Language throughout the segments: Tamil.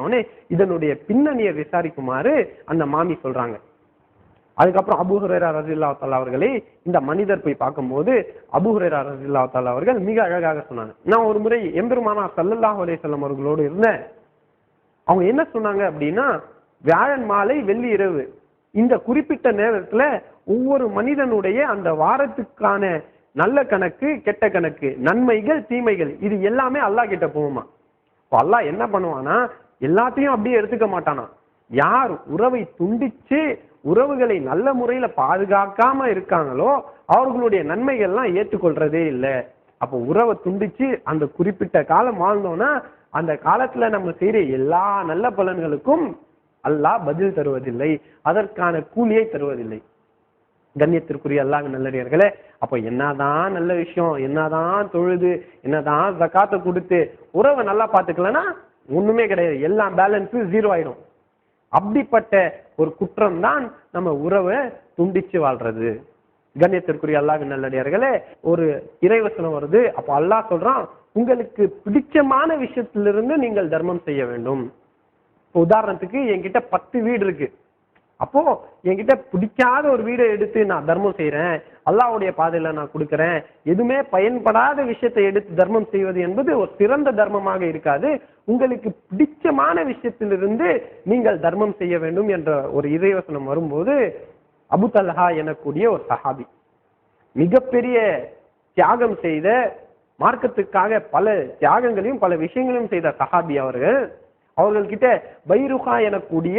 சொன்னோடனே இதனுடைய பின்னணியை விசாரிக்குமாறு அந்த மாமி சொல்றாங்க. அதுக்கப்புறம் அபுஹுரேரா ரஜில்லா தாலா அவர்களை இந்த மனிதர் போய் பார்க்கும்போது அபுஹுரேரா ரஜில்லா தாலா அவர்கள் மிக அழகாக சொன்னாங்க. நான் ஒரு முறை எம்பெருமானா சல்லல்லாஹ் அலைஹி வஸல்லம் அவர்களோடு இருந்தேன். அவங்க என்ன சொன்னாங்க அப்படின்னா வியாழன் மாலை வெள்ளி இரவு. இந்த குறிப்பிட்ட நேரத்துல ஒவ்வொரு மனிதனுடைய அந்த வாரத்துக்கான நல்ல கணக்கு கெட்ட கணக்கு நன்மைகள் தீமைகள் இது எல்லாமே அல்லாஹ் கிட்ட போகுமா இப்போ அல்லாஹ் என்ன பண்ணுவானா எல்லாத்தையும் அப்படியே எடுத்துக்க மாட்டானா? யார் உறவை துண்டிச்சு உறவுகளை நல்ல முறையில பாதுகாக்காம இருக்காங்களோ அவர்களுடைய நன்மைகள்லாம் ஏற்றுக்கொள்றதே இல்லை. அப்போ உறவை துண்டிச்சு அந்த குறிப்பிட்ட காலம் வாழ்ந்தோம்னா அந்த காலத்துல நம்ம செய்யற எல்லா நல்ல பலன்களுக்கும் அல்லாஹ் பதில் தருவதில்லை. அதற்கான கூலியை தருவதில்லை. கண்ணியத்திற்குரிய அல்லாஹ் நல்லடியார்களே அப்போ என்னதான் நல்ல விஷயம் என்னதான் தொழுது என்னதான் ஜக்காத்தை கொடுத்து உறவை நல்லா பாத்துக்கலன்னா ஒண்ணுமே கிடையாது. எல்லாம் பேலன்ஸும் ஜீரோ ஆயிடும். அப்படிப்பட்ட ஒரு குற்றம் தான் நம்ம உறவை துண்டிச்சு வாழ்றது. கண்ணியத்திற்குரிய அல்லாஹ் நல்லடியார்களே ஒரு இறைவசனம் வருது. அப்போ அல்லாஹ் சொல்றான் உங்களுக்கு பிடிச்சமான விஷயத்திலிருந்து நீங்கள் தர்மம் செய்ய வேண்டும். இப்போ உதாரணத்துக்கு என்கிட்ட பத்து வீடு இருக்கு. அப்போ என்கிட்ட பிடிக்காத ஒரு வீடை எடுத்து நான் தர்மம் செய்யறேன் அல்லாவுடைய பாதையில நான் கொடுக்கறேன். எதுவுமே பயன்படாத விஷயத்தை எடுத்து தர்மம் செய்வது என்பது ஒரு சிறந்த தர்மமாக இருக்காது. உங்களுக்கு பிடிச்சமான விஷயத்திலிருந்து நீங்கள் தர்மம் செய்ய வேண்டும் என்ற ஒரு இறைவசனம் வரும்போது அபு தல்ஹா எனக்கூடிய ஒரு சஹாபி மிகப்பெரிய தியாகம் செய்த மார்க்கத்துக்காக பல தியாகங்களையும் பல விஷயங்களையும் செய்த சஹாபி அவர்கள். அவர்கள்கிட்ட பைருஹா எனக்கூடிய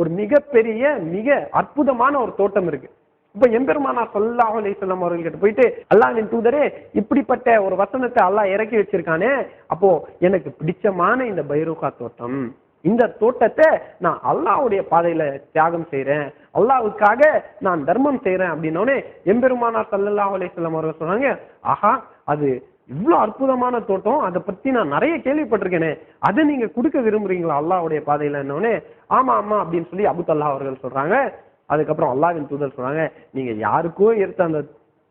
ஒரு மிகப்பெரிய மிக அற்புதமான ஒரு தோட்டம் இருக்கு. இப்ப எம்பெருமானா சொல்லாஹ் அலிஸ்லாம் அவர்கள்கிட்ட போயிட்டு அல்லாஹ் நின் தூதரே இப்படிப்பட்ட ஒரு வசனத்தை அல்லாஹ் இறக்கி வச்சிருக்கானே அப்போ எனக்கு பிடிச்சமான இந்த பைரோகா தோட்டம் இந்த தோட்டத்தை நான் அல்லாஹ்வுடைய பாதையில தியாகம் செய்யறேன் அல்லாஹ்வுக்காக நான் தர்மம் செய்யறேன் அப்படின்னோடனே எம்பெருமானார் சல்லல்லாஹ் அலிசல்லாம் அவர்கள் சொன்னாங்க ஆஹா அது இவ்வளவு அற்புதமான தோட்டம் அதை பத்தி நான் நிறைய கேள்விப்பட்டிருக்கேனே அதை நீங்க கொடுக்க விரும்புறீங்களா அல்லாவுடைய பாதையில என்னோடனே ஆமா ஆமா அப்படின்னு சொல்லி அபு அவர்கள் சொல்றாங்க அதுக்கப்புறம் அல்லாவின் தூதர் சொன்னாங்க நீங்க யாருக்கோ எடுத்த அந்த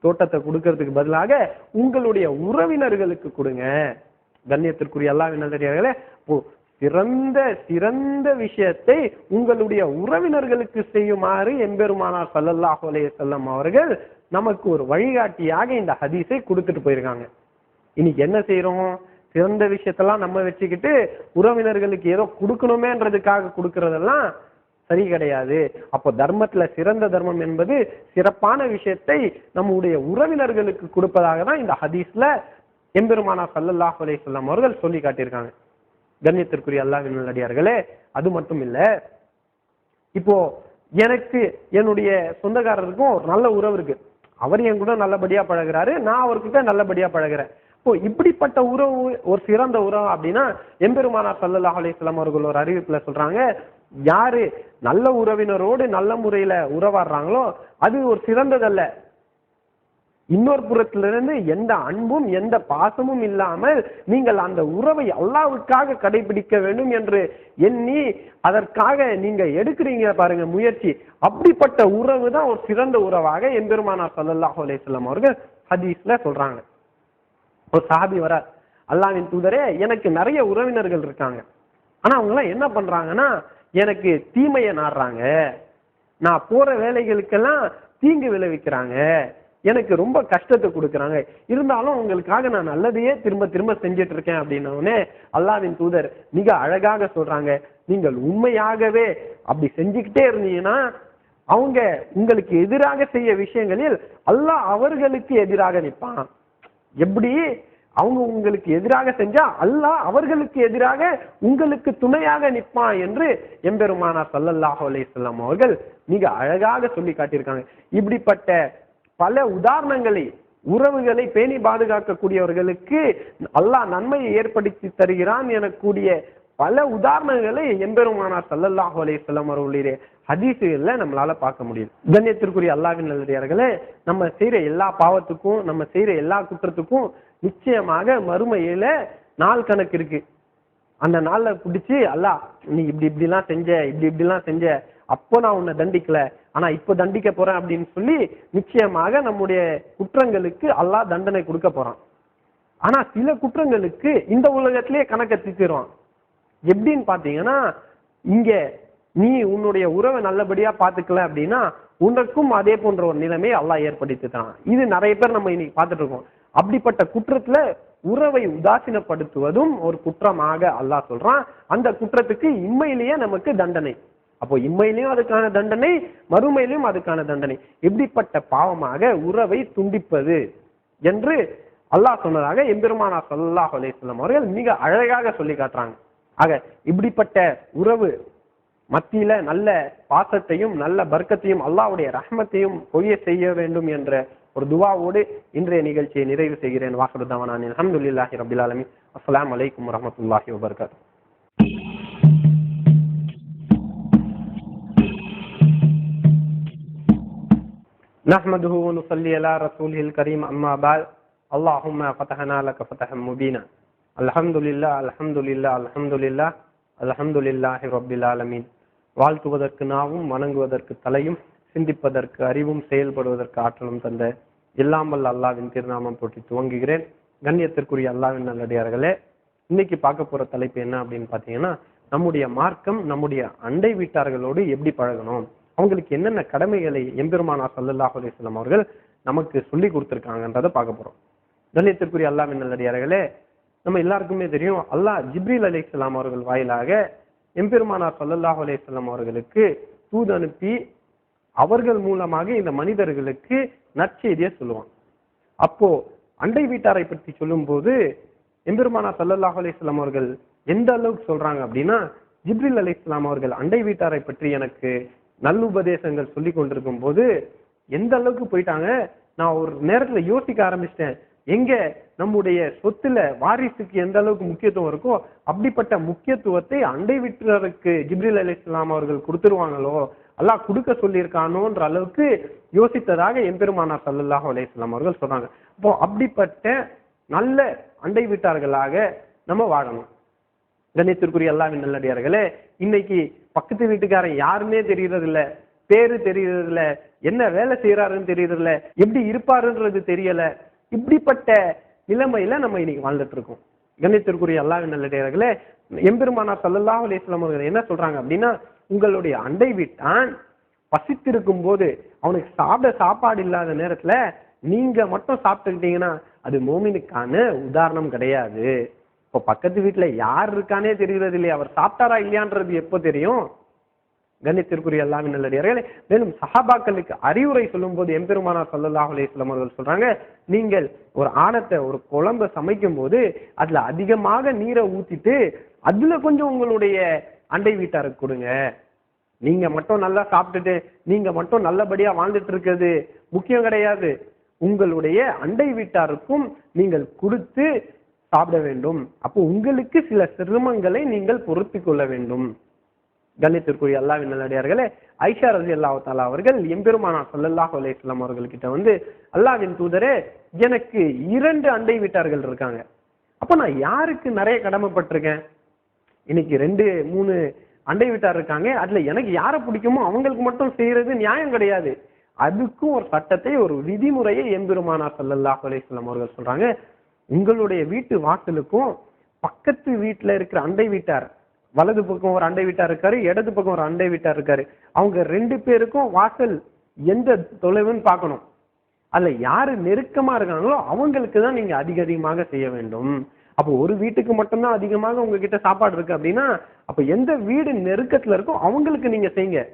தோட்டத்தை கொடுக்கறதுக்கு பதிலாக உங்களுடைய உறவினர்களுக்கு கொடுங்க. கண்ணியத்திற்குரிய அல்லாவின் நல்லடியார்களே சிறந்த சிறந்த விஷயத்தை உங்களுடைய உறவினர்களுக்கு செய்யுமாறு எம்பெருமானார் ஸல்லல்லாஹு செல்லம் அவர்கள் நமக்கு ஒரு வழிகாட்டியாக இந்த ஹதீஸை கொடுத்துட்டு போயிருக்காங்க. இன்னைக்கு என்ன செய்யறோம் சிறந்த விஷயத்தெல்லாம் நம்ம வச்சுக்கிட்டு உறவினர்களுக்கு ஏதோ கொடுக்கணுமேன்றதுக்காக கொடுக்கறதெல்லாம் சரி கிடையாது. அப்போ தர்மத்துல சிறந்த தர்மம் என்பது சிறப்பான விஷயத்தை நம்முடைய உறவினர்களுக்கு கொடுப்பதாக தான் இந்த ஹதீஸ்ல எம்பெருமானா சல்லல்லாஹு அலைஹி சொல்லாம் அவர்கள் சொல்லி காட்டியிருக்காங்க. கண்ணியத்திற்குரிய அல்லாஹ்வின் நல்லடியார்களே அது மட்டும் இல்ல. இப்போ எனக்கு என்னுடைய சொந்தக்காரருக்கும் ஒரு நல்ல உறவு இருக்கு. அவர் என் கூட நல்லபடியா பழகுறாரு நான் அவர்கிட்ட நல்லபடியா பழகுறேன். இப்போ இப்படிப்பட்ட உறவு ஒரு சிறந்த உறவு அப்படின்னா எம்பெருமானா சல்லல்லாஹ் அலைஹி அவர்கள் ஒரு அறிவிப்புல சொல்றாங்க யாரு நல்ல உறவினரோடு நல்ல முறையில உறவாடுறாங்களோ அது ஒரு சிறந்ததல்ல. இன்னொரு புறத்திலிருந்து எந்த அன்பும் எந்த பாசமும் இல்லாமல் நீங்கள் அந்த உறவை அல்லாவுக்காக கடைபிடிக்க வேண்டும் என்று எண்ணி அதற்காக நீங்க எடுக்கிறீங்க பாருங்க முயற்சி. அப்படிப்பட்ட உறவு தான் ஒரு சிறந்த உறவாக எம்பெருமானார் ஸல்லல்லாஹு அலேஸ்லாம் அவர்கள் ஹதீஸ்ல சொல்றாங்க. ஒரு சாபி வர அல்லாவின் தூதரே எனக்கு நிறைய உறவினர்கள் இருக்காங்க. ஆனா அவங்க எல்லாம் என்ன பண்றாங்கன்னா எனக்கு தீமையை நாடுறாங்க. நான் போற வேலைகளுக்கெல்லாம் தீங்கு விளைவிக்கிறாங்க. எனக்கு ரொம்ப கஷ்டத்தை கொடுக்குறாங்க. இருந்தாலும் உங்களுக்காக நான் நல்லதையே திரும்ப திரும்ப செஞ்சுட்டு இருக்கேன் அப்படின்னோடனே அல்லாவின் தூதர் மிக அழகாக சொல்றாங்க. நீங்கள் உண்மையாகவே அப்படி செஞ்சுக்கிட்டே இருந்தீங்கன்னா அவங்க உங்களுக்கு எதிராக செய்ய விஷயங்களில் அல்லாஹ் அவர்களுக்கு எதிராக நிற்பான். எப்படி? அவங்க உங்களுக்கு எதிராக செஞ்சா அல்லாஹ் அவர்களுக்கு எதிராக உங்களுக்கு துணையாக நிற்பான் என்று எம்பெருமானார் ஸல்லல்லாஹு அலைஹி அவர்கள் மிக அழகாக சொல்லி காட்டியிருக்காங்க. இப்படிப்பட்ட பல உதாரணங்களை உறவுகளை பேணி பாதுகாக்கக்கூடியவர்களுக்கு அல்லாஹ் நன்மையை ஏற்படுத்தி தருகிறான் எனக்கூடிய பல உதாரணங்களை எம்பெருமானார் ஸல்லல்லாஹு அலைஹி அவர்களுடைய ஹதீசுகள்ல நம்மளால பார்க்க முடியும் கண்ணியத்திற்குரிய அல்லாவின் நல்லதார்களே நம்ம செய்யற எல்லா பாவத்துக்கும் நம்ம செய்யற எல்லா குற்றத்துக்கும் நிச்சயமாக மறுமையில நாள் கணக்கு இருக்கு. அந்த நாளில் பிடிச்சி அல்லாஹ் நீ இப்படி இப்படிலாம் செஞ்ச இப்படி இப்படிலாம் செஞ்ச அப்போ நான் உன்னை தண்டிக்கல. ஆனா இப்போ தண்டிக்க போறேன் அப்படின்னு சொல்லி நிச்சயமாக நம்முடைய குற்றங்களுக்கு அல்லாஹ் தண்டனை கொடுக்க போறான். ஆனா சில குற்றங்களுக்கு இந்த உலகத்திலேயே கணக்கை தீர்த்திடுவான் எப்படின்னு பாத்தீங்கன்னா இங்க நீ உன்னுடைய உறவை நல்லபடியா பாத்துக்கல அப்படின்னா உனக்கும் அதே போன்ற ஒரு நிலைமை அல்லாஹ் ஏற்படுத்தி தரான். இது நிறைய பேர் நம்ம இன்னைக்கு பார்த்துட்டு இருக்கோம். அப்படிப்பட்ட குற்றத்துல உறவை உதாசீனப்படுத்துவதும் ஒரு குற்றமாக அல்லாஹ் சொல்றான். அந்த குற்றத்துக்கு இம்மையிலேயே நமக்கு தண்டனை. அப்போ இம்மையிலையும் அதுக்கான தண்டனை மறுமையிலையும் அதுக்கான தண்டனை. எப்படிப்பட்ட பாவமாக உறவை துண்டிப்பது என்று அல்லாஹ் சொன்னதாக எம்பெருமானா ஸல்லல்லாஹு அலேஸ்லம் அவர்கள் மிக அழகாக சொல்லி காட்டுறாங்க. ஆக இப்படிப்பட்ட உறவு மத்தியில நல்ல பாசத்தையும் நல்ல பர்க்கத்தையும் அல்லாஹ்வுடைய ரஹ்மத்தையும் பொய்ய செய்ய வேண்டும் என்ற ஒரு துவாவோடு இன்றைய நிகழ்ச்சியை நிறைவு செய்கிறேன் வாசலுதவனான் அல்ஹம்துலில்லாஹி ரபில் ஆலமீன் அஸ்ஸலாமு அலைக்கும் வரஹ்மத்துல்லாஹி வபரகாத்துஹு نحمده ونصلي على رسوله الكريم أما بعد اللهم فتحنا لك فتحا مبينا الحمد لله الحمد لله الحمد لله الحمد لله رب العالمين வாழ்த்துவதற்கு நாவும் வணங்குவதற்கு தலையும் சிந்திப்பதற்கு அறிவும் செயல்படுவதற்கு ஆற்றலும் தந்த எல்லாம் வல்ல அல்லாவின் திருநாமம் போற்றி துவங்குகிறேன். கண்ணியத்திற்குரிய அல்லாவின் நல்லடியார்களே இன்னைக்கு பார்க்க போற தலைப்பு என்ன அப்படின்னு பாத்தீங்கன்னா நம்முடைய மார்க்கம் நம்முடைய அண்டை வீட்டார்களோடு எப்படி பழகணும்? அவங்களுக்கு என்னென்ன கடமைகளை எம்பெருமானா சல்லல்லாஹு அலிஸ்லாம் அவர்கள் நமக்கு சொல்லி கொடுத்துருக்காங்கன்றதை பார்க்க போறோம். கண்ணியத்திற்குரிய அல்லாவின் நல்லடியார்களே நம்ம எல்லாருக்குமே தெரியும் அல்லாஹ் ஜிப்ரீல் அலைஹிஸ்ஸலாம் அவர்கள் வாயிலாக எம்பெருமானார் சல்லல்லாஹ் அலிஸ்லாம் அவர்களுக்கு தூது அனுப்பி அவர்கள் மூலமாக இந்த மனிதர்களுக்கு நற்செய்தியை சொல்லுவான். அப்போ அண்டை வீட்டாரை பற்றி சொல்லும்போது எம்பெருமானா சல்லல்லாஹ் அலிஸ்லாம் அவர்கள் எந்த அளவுக்கு சொல்றாங்க அப்படின்னா ஜிப்ரில் அலைஹிஸ்ஸலாம் அவர்கள் அண்டை வீட்டாரை பற்றி எனக்கு நல்லுபதேசங்கள் சொல்லி கொண்டிருக்கும் போது எந்த அளவுக்கு போயிட்டாங்க? நான் ஒரு நேரத்துல யோசிக்க ஆரம்பிச்சிட்டேன். எங்க நம்முடைய சொத்துல வாரிசுக்கு எந்த அளவுக்கு முக்கியத்துவம் இருக்கோ அப்படிப்பட்ட முக்கியத்துவத்தை அண்டை வீட்டாருக்கு ஜிப்ரில் அலைஹிஸ்ஸலாம் அவர்கள் கொடுத்துருவாங்களோ அல்லாஹ் கொடுக்க சொல்லியிருக்கானோன்ற அளவுக்கு யோசித்ததாக எம்பெருமானார் சல்லல்லாஹு அலையம் அவர்கள் சொல்றாங்க இப்போ அப்படிப்பட்ட நல்ல அண்டை வீட்டார்களாக நம்ம வாழணும். கணித்திற்குரிய எல்லாவின் நல்லடியார்களே இன்னைக்கு பக்கத்து வீட்டுக்காரன் யாருன்னே தெரியறதில்ல பேரு தெரியறதில்ல என்ன வேலை செய்யறாருன்னு தெரியறதில்ல எப்படி இருப்பாருன்றது தெரியல. இப்படிப்பட்ட நிலைமையில நம்ம இன்னைக்கு வாழ்ந்துட்டு இருக்கோம். கணித்திற்குரிய எல்லாவின் நல்லடியார்களே எம்பெருமானார் சல்லல்லாஹு அலைஹி அவர்கள் என்ன சொல்றாங்க அப்படின்னா உங்களுடைய அண்டை வீட்டான் பசித்திருக்கும் போது அவனுக்கு சாப்பிட சாப்பாடு இல்லாத நேரத்துல நீங்க மட்டும் சாப்பிட்டுக்கிட்டீங்கன்னா அது மோமினுக்கான உதாரணம் கிடையாது. இப்போ பக்கத்து வீட்டுல யார் இருக்கானே தெரிகிறது இல்லையா அவர் சாப்பிட்டாரா இல்லையான்றது எப்போ தெரியும்? கண்ணியத்திற்குரிய எல்லாமே நல்லடியார்களே மேலும் சஹாபாக்களுக்கு அறிவுரை சொல்லும் போது எம்பெருமானார் சல்லல்லாஹு அலைஹி அவர்கள் சொல்றாங்க நீங்கள் ஒரு ஆணத்தை ஒரு குழம்ப சமைக்கும் போது அதுல அதிகமாக நீரை ஊத்திட்டு அதுல கொஞ்சம் உங்களுடைய அண்டை வீட்டாருக்கு கொடுங்க. நீங்க மட்டும் நல்லா சாப்பிட்டுட்டு நீங்க மட்டும் நல்லபடியா வாழ்ந்துட்டு இருக்கிறது முக்கியம் கிடையாது. உங்களுடைய அண்டை வீட்டாருக்கும் நீங்கள் கொடுத்து சாப்பிட வேண்டும். அப்போ உங்களுக்கு சில சிரமங்களை நீங்கள் பொறுத்து கொள்ள வேண்டும். கண்ணியத்திற்குரிய அல்லாவின் நல்லடியார்களே ஐஷா ரசி அல்லாஹ் தாலா அவர்கள் எம்பெருமானா சல்லல்லாஹு அலையம் அவர்கள்கிட்ட வந்து அல்லாவின் தூதரே எனக்கு இரண்டு அண்டை வீட்டார்கள் இருக்காங்க. அப்போ நான் யாருக்கு நிறைய கடமைப்பட்டிருக்கேன்? இன்னைக்கு ரெண்டு மூணு அண்டை வீட்டார் இருக்காங்க. அதுல எனக்கு யாரை பிடிக்குமோ அவங்களுக்கு மட்டும் செய்யறது நியாயம் கிடையாது. அதுக்கும் ஒரு சட்டத்தை ஒரு விதிமுறையை எம்பெருமானார் சல்லல்லாஹு அலைஹிஸ்ஸலாம் அவர்கள் சொல்றாங்க. உங்களுடைய வீட்டு வாசலுக்கும் பக்கத்து வீட்டுல இருக்கிற அண்டை வீட்டார் வலது பக்கம் ஒரு அண்டை வீட்டார் இருக்காரு இடது பக்கம் ஒரு அண்டை வீட்டார் இருக்காரு. அவங்க ரெண்டு பேருக்கும் வாசல் எந்த தொலைவுன்னு பார்க்கணும். அதுல யாரு நெருக்கமா இருக்காங்களோ அவங்களுக்கு தான் நீங்க அதிக அதிகமாக செய்ய வேண்டும். அப்போ ஒரு வீட்டுக்கு மட்டும்தான் அதிகமாக உங்ககிட்ட சாப்பாடு இருக்கு அப்படின்னா அப்போ எந்த வீடு நெருக்கத்தில் இருக்கோ அவங்களுக்கு நீங்க செய்யுங்க.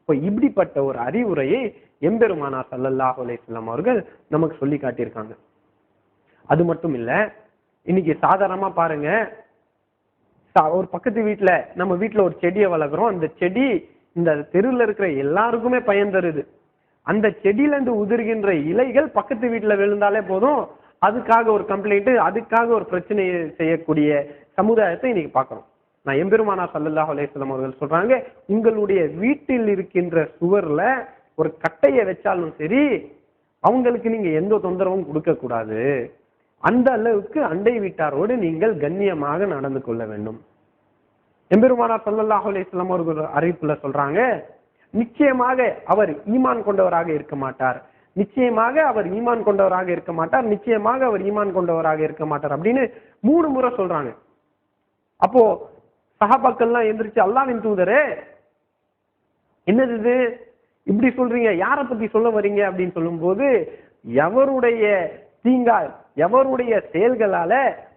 இப்போ இப்படிப்பட்ட ஒரு அறிவுரையை எம்பெருமானா சல்லல்லா அலைஹி அவர்கள் நமக்கு சொல்லி காட்டியிருக்காங்க. அது மட்டும் இல்லை இன்னைக்கு சாதாரணமாக பாருங்க சா- ஒரு பக்கத்து வீட்டில் நம்ம வீட்டில் ஒரு செடியை வளர்க்குறோம். அந்த செடி இந்த தெருவில் இருக்கிற எல்லாருக்குமே பயன் தருது. அந்த செடியிலேருந்து உதிர்கின்ற இலைகள் பக்கத்து வீட்டில் விழுந்தாலே போதும். அதுக்காக ஒரு கம்ப்ளைண்ட் அதுக்காக ஒரு பிரச்சனையை செய்யக்கூடிய சமுதாயத்தை இன்னைக்கு பார்க்குறோம். நான் எம்பெருமானா சல்லல்லாஹ் அலைஹி அவர்கள் சொல்றாங்க உங்களுடைய வீட்டில் இருக்கின்ற சுவர்ல ஒரு கட்டையை வச்சாலும் சரி அவங்களுக்கு நீங்க எந்த தொந்தரவும் கொடுக்க கூடாது அந்த அளவுக்கு அண்டை வீட்டாரோடு நீங்கள் கண்ணியமாக நடந்து கொள்ள வேண்டும். எம்பெருமானா சல்லல்லாஹ் அலைஹி அவர்கள் அறிவிப்புல சொல்றாங்க நிச்சயமாக அவர் ஈமான் கொண்டவராக இருக்க மாட்டார். நிச்சயமாக அவர் ஈமான் கொண்டவராக இருக்க மாட்டார் நிச்சயமாக அவர் ஈமான் கொண்டவராக இருக்க மாட்டார் அப்படின்னு மூணு முறை சொல்றாங்க. அப்போ சஹாபாக்கள்லாம் எந்திரிச்சு அல்லாவின் தூதரே என்னது இது? இப்படி சொல்றீங்க யாரை பத்தி சொல்ல வரீங்க அப்படின்னு சொல்லும்போது எவருடைய தீங்கா எவருடைய செயல்களால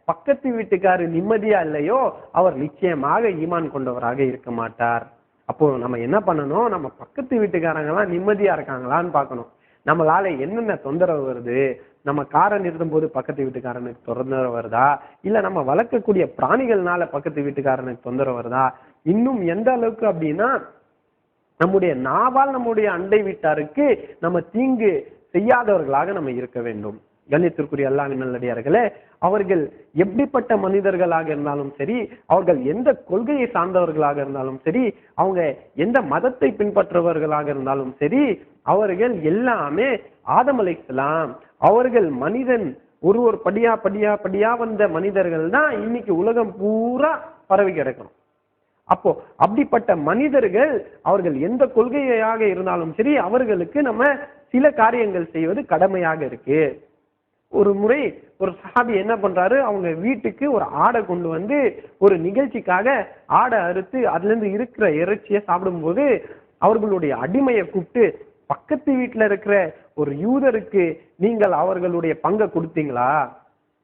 பக்கத்து வீட்டுக்காரு நிம்மதியா இல்லையோ அவர் நிச்சயமாக ஈமான் கொண்டவராக இருக்க மாட்டார். அப்போ நம்ம என்ன பண்ணணும்? நம்ம பக்கத்து வீட்டுக்காரங்க எல்லாம் நிம்மதியா இருக்காங்களான்னு பார்க்கணும். நம்மளால என்னென்ன தொந்தரவு வருது? நம்ம காரை நிறுத்தும் போது பக்கத்து வீட்டுக்காரனுக்கு தொந்தரவு வருதா? இல்ல நம்ம வளர்க்கக்கூடிய பிராணிகள்னால பக்கத்து வீட்டுக்காரனுக்கு தொந்தரவு வருதா? இன்னும் எந்த அளவுக்கு அப்படின்னா நம்முடைய நாவால் நம்முடைய அண்டை வீட்டாருக்கு நம்ம தீங்கு செய்யாதவர்களாக நம்ம இருக்க வேண்டும். கண்ணியத்திற்குரிய அல்லாவின் நல்லடியார்களே அவர்கள் எப்படிப்பட்ட மனிதர்களாக இருந்தாலும் சரி அவர்கள் எந்த கொள்கையை சார்ந்தவர்களாக இருந்தாலும் சரி அவங்க எந்த மதத்தை பின்பற்றுபவர்களாக இருந்தாலும் சரி அவர்கள் எல்லாமே ஆதம் அவர்கள் மனிதன் ஒரு ஒரு படியா படியா படியா வந்த மனிதர்கள் தான் இன்னைக்கு உலகம் பூரா பரவி கிடக்கணும். அப்போ அப்படிப்பட்ட மனிதர்கள் அவர்கள் எந்த கொள்கையாக இருந்தாலும் சரி அவர்களுக்கு நம்ம சில காரியங்கள் செய்வது கடமையாக இருக்கு. ஒரு முறை ஒரு சஹாபி என்ன பண்றாரு? அவங்க வீட்டுக்கு ஒரு ஆடை கொண்டு வந்து ஒரு நிகழ்ச்சிக்காக ஆடை அறுத்து அதுலேருந்து இருக்கிற இறைச்சியை சாப்பிடும்போது அவர்களுடைய அடிமையை கூப்பிட்டு பக்கத்து வீட்டில் இருக்கிற ஒரு யூதருக்கு நீங்கள் அவர்களுடைய பங்கை கொடுத்தீங்களா?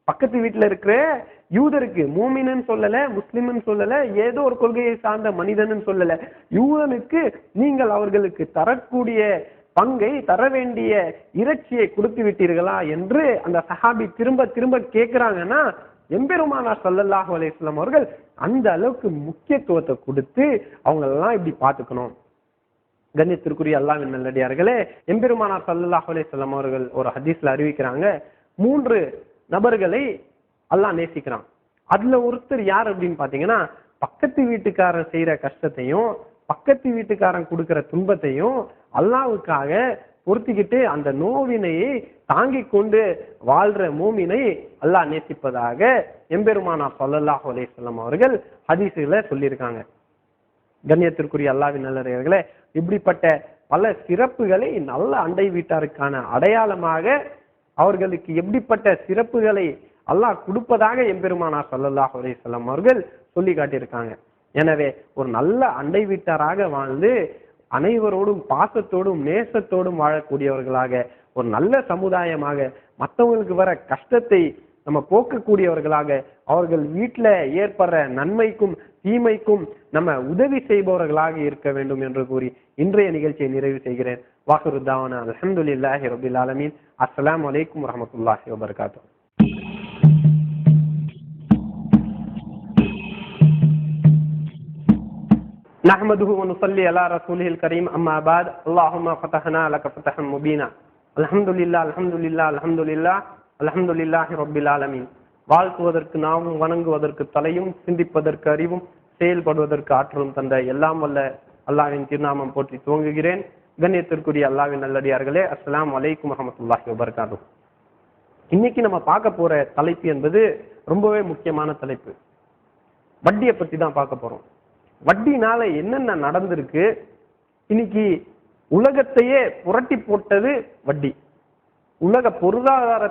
பக்கத்து வீட்டில் இருக்கிற யூதருக்கு மூமின்னு சொல்லலை முஸ்லிம்னு சொல்லலை ஏதோ ஒரு கொள்கையை சார்ந்த மனிதன்னு சொல்லலை. யூதனுக்கு நீங்கள் அவர்களுக்கு தரக்கூடிய பங்கை தர வேண்டிய இறைச்சியை கொடுத்து விட்டீர்களா என்று அந்த சஹாபி திரும்ப திரும்ப கேட்கிறாங்கன்னா எம்பெருமானார் சல்லல்லாஹு அலைஹி அவர்கள் அந்த அளவுக்கு முக்கியத்துவத்தை கொடுத்து அவங்களெல்லாம் இப்படி பார்த்துக்கணும். கண்ணியத்திற்குரிய அல்லாவின் நல்லடியார்களே எம்பெருமானார் சல்லல்லாஹு அலைஹி அவர்கள் ஒரு ஹதீஸ்ல அறிவிக்கிறாங்க. மூன்று நபர்களை அல்லாஹ் நேசிக்கிறான். அதுல ஒருத்தர் யார் அப்படின்னு பாத்தீங்கன்னா பக்கத்து வீட்டுக்காரர் செய்யற கஷ்டத்தையும் பக்கத்து வீட்டுக்காரன் கொடுக்கிற துன்பத்தையும் அல்லாவுக்காக பொருத்திக்கிட்டு அந்த நோவினையை தாங்கி கொண்டு வாழ்ற மூமினை அல்லாஹ் நேசிப்பதாக எம்பெருமானா சொல்லல்லாஹ் அலைஹி அவர்கள் ஹதீஸுகளை சொல்லியிருக்காங்க. கண்ணியத்திற்குரிய அல்லாவின் நல்லவர்களே இப்படிப்பட்ட பல சிறப்புகளை நல்ல அண்டை வீட்டாருக்கான அடையாளமாக அவர்களுக்கு எப்படிப்பட்ட சிறப்புகளை அல்லாஹ் கொடுப்பதாக எம்பெருமானா சொல்லல்லாஹ் அலைஹி அவர்கள் சொல்லி காட்டியிருக்காங்க. எனவே ஒரு நல்ல அண்டை வீட்டாராக வாழ்ந்து அனைவரோடும் பாசத்தோடும் நேசத்தோடும் வாழக்கூடியவர்களாக ஒரு நல்ல சமுதாயமாக மற்றவங்களுக்கு வர கஷ்டத்தை நம்ம போக்கக்கூடியவர்களாக அவர்கள் வீட்டில் ஏற்படுற நன்மைக்கும் தீமைக்கும் நம்ம உதவி செய்பவர்களாக இருக்க வேண்டும் என்று கூறி இன்றைய நிகழ்ச்சியை நிறைவு செய்கிறேன். வாக்குருத்தாவான அலமதுல்லாஹி ரபில் ஆலமீன். அஸ்லாம் வலைக்கம் வரமத்துல்லாஹி வபர்காத்தூ نحمده ونصلي على رسوله الكريم أما بعد اللهم فتحنا لك فتحا مبينا الحمد لله الحمد لله الحمد لله الحمد لله رب العالمين வாழ்த்துவதற்கு நாமும் வணங்குவதற்கு தலையும் சிந்திப்பதற்கு அறிவும் செயல்படுவதற்கு ஆற்றலும் தந்த எல்லாம் வல்ல அல்லாவின் திருநாமம் போற்றி துவங்குகிறேன் கண்ணியத்திற்குரிய அல்லாவின் நல்லடியார்களே அஸ்ஸலாமு அலைக்கும் வரஹ்மத்துல்லாஹி வபரகாத்துஹு இன்னைக்கு நம்ம பார்க்க போற தலைப்பு என்பது ரொம்பவே முக்கியமான தலைப்பு வட்டியை பத்தி தான் பார்க்க போறோம் வட்டினால என்னென்ன நடந்திருக்கு? இன்னைக்கு உலகத்தையே புரட்டி போட்டது வட்டி. உலக பொருளாதார